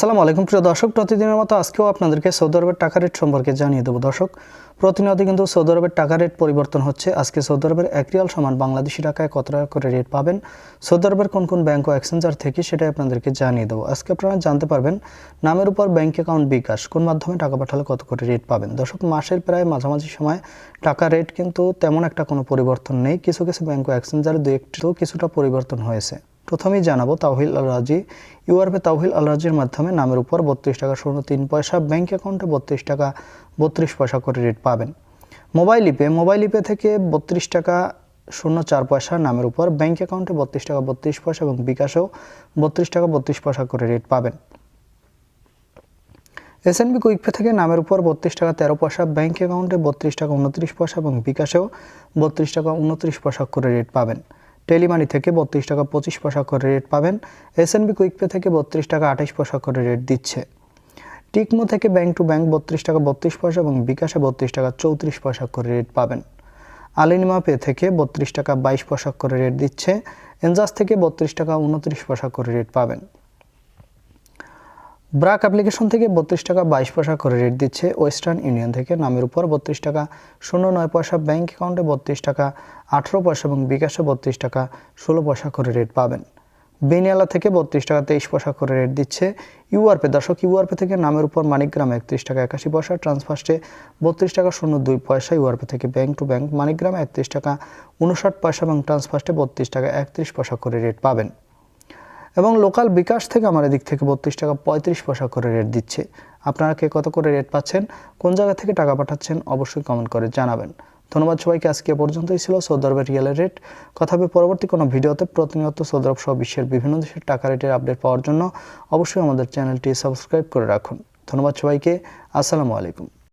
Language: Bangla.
আসসালামু আলাইকুম প্রিয় দর্শক, প্রতিদিনের মতো আজকেও আপনাদেরকে সৌদি আরবের টাকা রেট সম্পর্কে জানিয়ে দেবো। দর্শক, প্রতিনিয়ত কিন্তু সৌদি আরবের টাকা রেট পরিবর্তন হচ্ছে। আজকে সৌদি আরবের এক রিয়াল সমান বাংলাদেশি টাকায় কত টাকা করে রেট পাবেন? সৌদি আরবের কোন কোন ব্যাংক ও এক্সচেঞ্জার থেকে সেটাই আপনাদেরকে জানিয়ে দেবো। আজকে আপনারা জানতে পারবেন, নামের উপর ব্যাংক অ্যাকাউন্ট বিকাশ, কোন মাধ্যমে টাকা পাঠালে কত করে রেট পাবেন? দর্শক, মাসের প্রায় মাঝামাঝি সময় টাকা রেট কিন্তু তেমন একটা কোনো পরিবর্তন নেই। কিছু কিছু ব্যাংক ও এক্সচেঞ্জার দু একটু কিছুটা পরিবর্তন হয়েছে। প্রথমেই জানাব তাওহিল আল রাজি ইউআরপে তাওহিল আল রাজির মাধ্যমে নামের উপর বত্রিশ টাকা শূন্য তিন পয়সা ব্যাঙ্ক অ্যাকাউন্টে বত্রিশ টাকা, বত্রিশ পয়সা করে রেট পাবেন। মোবাইল ইপে মোবাইল ইপে থেকে বত্রিশ টাকা শূন্য চার পয়সা নামের উপর ব্যাঙ্ক অ্যাকাউন্টে বত্রিশ টাকা, বত্রিশ পয়সা এবং বিকাশেও বত্রিশ টাকা, বত্রিশ পয়সা করে রেট পাবেন। এসএনবি কুইকপে থেকে নামের উপর বত্রিশ টাকা, তেরো পয়সা ব্যাঙ্ক অ্যাকাউন্টে বত্রিশ টাকা, উনত্রিশ পয়সা এবং বিকাশেও বত্রিশ টাকা, উনত্রিশ পয়সা করে রেট পাবেন। টেলিমানি থেকে বত্রিশ টাকা পঁচিশ পয়সা করে রেট পাবেন। এসএনবি কুইকপে থেকে বত্রিশ টাকা আঠাশ পয়সা করে রেট দিচ্ছে। টিকমো থেকে ব্যাঙ্ক টু ব্যাংক বত্রিশ টাকা বত্রিশ পয়সা এবং বিকাশে বত্রিশ টাকা চৌত্রিশ পয়সা করে রেট পাবেন। আলিনিমা পে থেকে বত্রিশ টাকা বাইশ পয়সা করে রেট দিচ্ছে। এনজাস থেকে বত্রিশ টাকা উনত্রিশ পয়সা করে রেট পাবেন। ব্রাক অ্যাপ্লিকেশন থেকে বত্রিশ টাকা বাইশ পয়সা করে রেট দিচ্ছে ওয়েস্টার্ন ইউনিয়ন থেকে। নামের উপর বত্রিশ টাকা শূন্য নয় পয়সা ব্যাঙ্ক অ্যাকাউন্টে বত্রিশ টাকা আঠেরো পয়সা এবং বিকাশে বত্রিশ টাকা ষোলো পয়সা করে রেট পাবেন। বেনিয়ালা থেকে বত্রিশ টাকা তেইশ পয়সা করে রেট দিচ্ছে ইউআরপে। দর্শক, ইউআরপে থেকে নামের উপর মানিকগ্রাম একত্রিশ টাকা একাশি পয়সা, ট্রান্সফার্স্টে বত্রিশ টাকা শূন্য দুই পয়সা, ইউআরপে থেকে ব্যাংক টু ব্যাংক মানিকগ্রাম একত্রিশ টাকা উনষাট পয়সা এবং ট্রান্সফার্স্টে বত্রিশ টাকা একত্রিশ পয়সা করে রেট পাবেন। এবং লোকাল বিকাশ থেকে আমার এদিক থেকে বত্রিশ টাকা পঁয়ত্রিশ পয়সা করে রেট দিচ্ছে। আপনারা কে কত করে রেট পাচ্ছেন, কোন জায়গা থেকে টাকা পাঠাচ্ছেন অবশ্যই কমেন্ট করে জানাবেন। ধন্যবাদ সবাইকে, আজকে পর্যন্তই ছিল সৌদি রিয়েলের রেট কথা হবে পরবর্তী কোনো ভিডিওতে। প্রতিনিয়ত সৌদি সহ বিশ্বের বিভিন্ন দেশের টাকা রেটের আপডেট পাওয়ার জন্য অবশ্যই আমাদের চ্যানেলটি সাবস্ক্রাইব করে রাখুন। ধন্যবাদ সবাইকে, আসসালামু আলাইকুম।